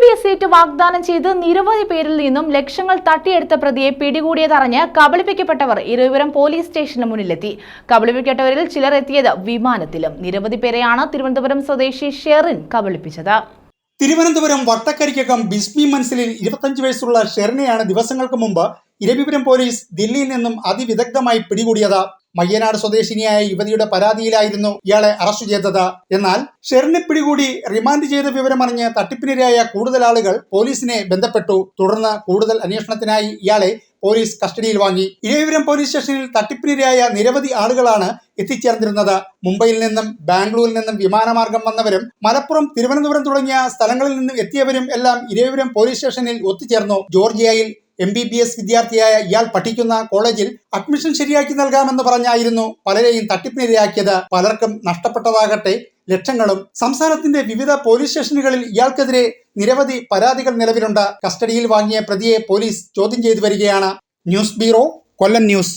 B S seat വാഗ്ദാനം ചെയ്ത് നിരവധി പേരിൽ നിന്നും ലക്ഷങ്ങൾ തട്ടിയെടുത്ത പ്രതിയെ പിടികൂടിയതറിഞ്ഞ് കബളിപ്പിക്കപ്പെട്ടവർ ഇരുവരും പോലീസ് സ്റ്റേഷന് മുന്നിലെത്തി. കബളിപ്പിക്കപ്പെട്ടവരിൽ ചിലർ എത്തിയത് വിമാനത്തിലും. നിരവധി പേരെയാണ് തിരുവനന്തപുരം സ്വദേശി ഷെറിൻ കബളിപ്പിച്ചത്. തിരുവനന്തപുരം വട്ടക്കരിക്കകം ബിസ്മി മൻസിലിൽ ഇരുപത്തഞ്ച് വയസ്സുള്ള ഷെറിനെയാണ് ദിവസങ്ങൾക്ക് മുമ്പ് ഇരവിപുരം പോലീസ് ദില്ലിയിൽ നിന്നും അതിവിദഗ്ധമായി പിടികൂടിയത്. മയ്യനാട് സ്വദേശിനിയായ യുവതിയുടെ പരാതിയിലായിരുന്നു ഇയാളെ അറസ്റ്റ് ചെയ്തത്. എന്നാൽ ഷെറിനെ പിടികൂടി റിമാൻഡ് ചെയ്ത വിവരമറിഞ്ഞ് തട്ടിപ്പിനിരയായ കൂടുതൽ ആളുകൾ പോലീസിനെ ബന്ധപ്പെട്ടു. തുടർന്ന് കൂടുതൽ അന്വേഷണത്തിനായി ഇയാളെ പോലീസ് കസ്റ്റഡിയിൽ വാങ്ങി. ഇരവിപുരം പോലീസ് സ്റ്റേഷനിൽ തട്ടിപ്പിനിരയായ നിരവധി ആളുകളാണ് എത്തിച്ചേർന്നിരുന്നത്. മുംബൈയിൽ നിന്നും ബാംഗ്ലൂരിൽ നിന്നും വിമാനമാർഗം വന്നവരും മലപ്പുറം തിരുവനന്തപുരം തുടങ്ങിയ സ്ഥലങ്ങളിൽ നിന്നും എത്തിയവരും എല്ലാം ഇരവിപുരം പോലീസ് സ്റ്റേഷനിൽ ഒത്തുചേർന്നു. ജോർജിയയിൽ എം ബി ബി എസ് വിദ്യാർത്ഥിയായ ഇയാൾ പഠിക്കുന്ന കോളേജിൽ അഡ്മിഷൻ ശരിയാക്കി നൽകാമെന്ന് പറഞ്ഞായിരുന്നു പലരെയും തട്ടിപ്പിനിരയാക്കിയത്. പലർക്കും നഷ്ടപ്പെട്ടതാകട്ടെ ലക്ഷങ്ങളും സംസ്ഥാനത്തിന്റെ വിവിധ പോലീസ് സ്റ്റേഷനുകളിൽ ഇയാൾക്കെതിരെ നിരവധി പരാതികൾ നിലവിലുണ്ട്. കസ്റ്റഡിയിൽ വാങ്ങിയ പ്രതിയെ പോലീസ് ചോദ്യം ചെയ്തു വരികയാണ്. News bureau Kollam news.